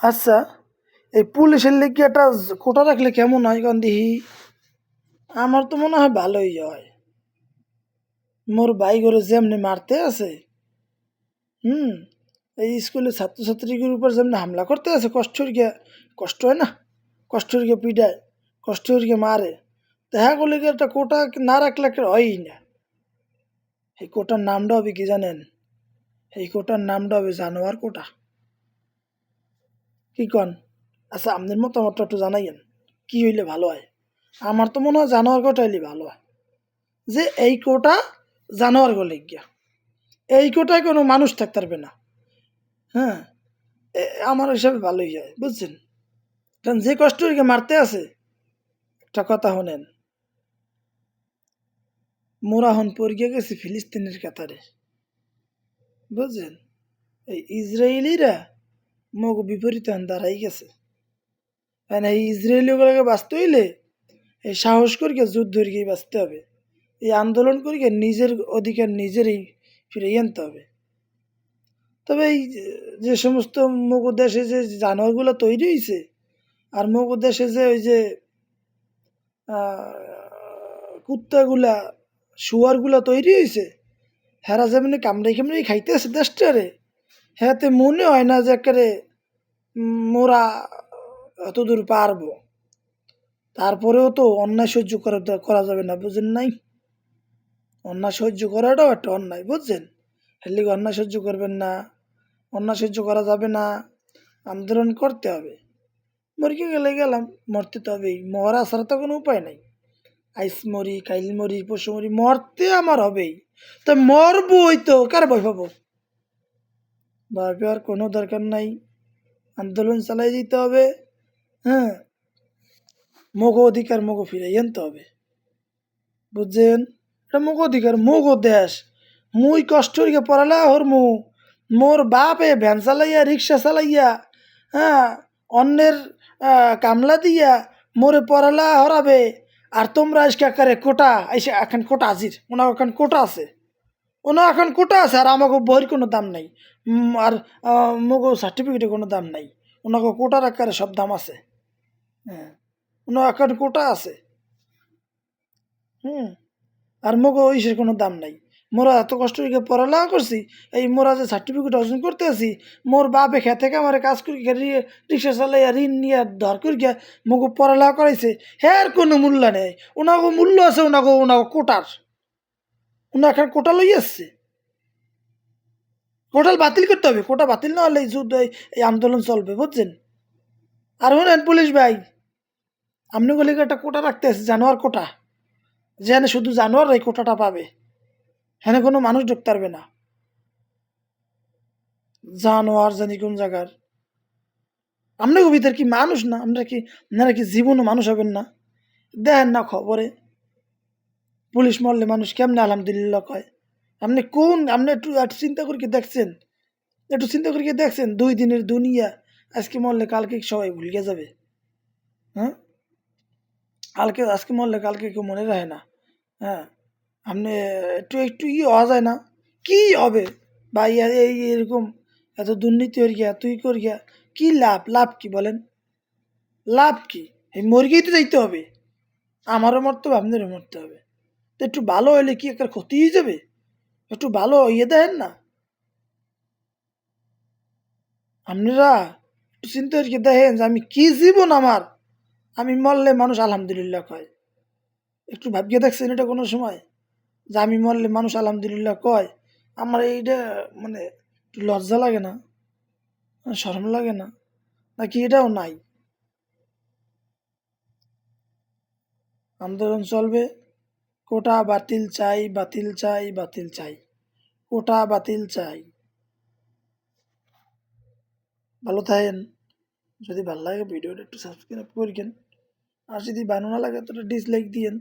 আচ্ছা এই পুলিশের লেগে একটা কোটা রাখলে কেমন হয় কারণ দিহি আমার তো মনে হয় ভালোই হয়। মোর ভাই করে যেমনি মারতে আছে, হুম, এই স্কুলে ছাত্রছাত্রীদের উপর যেমনি হামলা করতে আছে, কষ্ট গিয়া কষ্ট হয় না? কষ্ট গিয়ে পিটায়, কষ্ট গিয়ে মারে। দেখা করলে কি একটা কোটা না রাখলে হয়ই না। এই কোটার নামটা হবে কি জানেন? এই কোটার নামটা হবে জানোয়ার কোটা। কি কন? আচ্ছা আপনার মতামতটা একটু জানাইয়েন। কি হইলে ভালো হয়? আমার তো মনে হয় জানোয়ার কোটা হইলে ভালো হয়। যে এই কোটা জানোয়ার গলে গিয়া। এই কোটায় কোনো মানুষ থাকতে পারবে না। হ্যাঁ? আমার হিসাবে ভালোই হয়, বুঝছেন? কারণ যে কষ্ট মারতে আছে, একটা কথা শোনেন। মোরা হন পড়িয়ে গেছি ফিলিস্তিনের কাতারে। বুঝছেন? এই ইসরায়েলিরা মগ বিপরীত হন দাঁড়াই গেছে। কারণ এই ইসরায়েলিগুলোকে বাঁচতে হইলে এই সাহস করিকে যুদ্ধ করিকে বাঁচতে হবে। এই আন্দোলন করিকে নিজের অধিকার নিজেরই ফিরিয়ে আনতে হবে। তবে এই যে- যে সমস্ত মগ দেশে যে জানোয়ারগুলো তৈরি হয়েছে আর মগ দেশে যে ওই যে কুত্তাগুলা, শুয়ারগুলা তৈরি হয়েছে হেরা যেমনি কামড়াই কামড়াই খাইতেছে দেশটারে হ্যাঁতে মনে হয় না যে একেবারে মোরা এতদূর পারব। তারপরেও তো অন্যায় সহ্য করা করা যাবে না, বুঝেন নাই? অন্যায় সহ্য করাটাও একটা অন্যায়, বুঝছেন? হেলে অন্যায় সহ্য করবেন না, অন্যায় সহ্য করা যাবে না, আন্দোলন করতে হবে। মরিকে গেলে গেলাম, মরতে তো হবেই, মরা ছাড়া তো কোনো উপায় নাই। আইস মরি, কাইল মরি, পশু মরি, মরতে আমার হবেই। তো মরবই তো, কার ভয় পাবো? ভয় পাওয়ার কোনো দরকার নাই। আন্দোলন চালাই যেতে হবে হ্যাঁ? মগো অধিকার মগো ফিরাই আনতে হবে। বুঝছেন? এটা মগো অধিকার, মগো দেশ। মুই কষ্ট করিয়া পড়ালা হর মু মোর বাপে ভ্যান চালাইয়া, রিক্সা চালাইয়া হ্যাঁ? অন্যের কামলা দিয়া মোরে পড়ালা হরাবে। আর তোমরা আজকে একারে কোটা, আইসে এখন কোটা আজির ওনার এখন কোটা আছে। ওনার এখন কোটা আছে আর আমাকে বইয়ের কোনো দাম নাই। আর মগো সার্টিফিকেটের কোনো দাম নাই। ওনাকে কোটার আকারে সব দাম আছে। হ্যাঁ ওনার এখন কোটা আছে। হুম, আর মগো ইসের কোনো দাম নাই। মোরা এত কষ্ট করে পড়ালেখা করছি, এই মোরা যে সার্টিফিকেট অর্জন করতে আছি, মোর বাপে খেতে থেকে আমার কাজ করি রিক্সা চালাইয়া ঋণ নিয়ে ধর করি গিয়া মগো পড়ালেখা করাইছে হ্যাঁ কোনো মূল্য নেই। ওনাকে মূল্য আছে, ওনাকে ওনাকে কোটার। ওনা এখন কোটা লই আসছে। কোটাল বাতিল করতে হবে। কোটা বাতিল না হলে যুদ্ধ, এই- আন্দোলন চলবে, বুঝছেন? আর শুনেন, পুলিশ ভাই, আপনি বলে একটা কোটা রাখতে আছে, জানোয়ার কোটা। যেন শুধু জানোয়ার এই কোটাটা পাবে। হ্যাঁ কোনো মানুষ ঢুকতে পারবে না। জানোয়ার জানি কোন জায়গার। আমরা ভিতর কি মানুষ না? আমরা কি, আপনারা কি জীবনও মানুষ হবেন না? দেখেন না খবরে। পুলিশ মরলে মানুষ কেমনে আলহামদুলিল্লাহ কয়? আপনি কোন আপনি একটু চিন্তা করে কি দেখছেন? একটু চিন্তা করে কি দেখছেন? দুই দিনের দুনিয়া, আজকে মরলে কালকে সবাই ভুলিয়ে যাবে। হ্যাঁ? কালকে আজকে মরলে কালকে কেউ মনে রাখে না। হ্যাঁ? আপনি একটু একটু ই হওয়া যায় না। কি হবে? ভাই এই এরকম এত দুর্নীতি হয়ে গিয়া, তুই কর গিয়া, কি লাভ? লাভ কি বলেন? লাভ কি? এই মুরগিই তো যাইতে হবে। আমারও মরতে হবে আপনারও মরতে হবে। তো একটু ভালো হইলে কি একটা ক্ষতি হয়ে যাবে? একটু ভালো ইয়ে দেন না। আপনারা একটু চিন্তা করে দেখেন যে আমি কি জীবন আমার। আমি মরলে মানুষ আলহামদুলিল্লাহ কয়। একটু ভাবিয়ে দেখছেন এটা কোনো সময়? যে আমি মরলে মানুষ আলহামদুলিল্লাহ কয়। আমার এইটা মানে একটু লজ্জা লাগে না? শরম লাগে না? নাকি এটাও নাই? আন্দোলন চলবে? কোটা বাতিল চাই বাতিল চাই বাতিল চাই। কোটা বাতিল চাই। ভালো থাকেন। যদি ভালো লাগে ভিডিওটা একটু সাবস্ক্রাইব করিকেন। আর যদি ভালো না লাগে তো ডিসলাইক দিয়েন।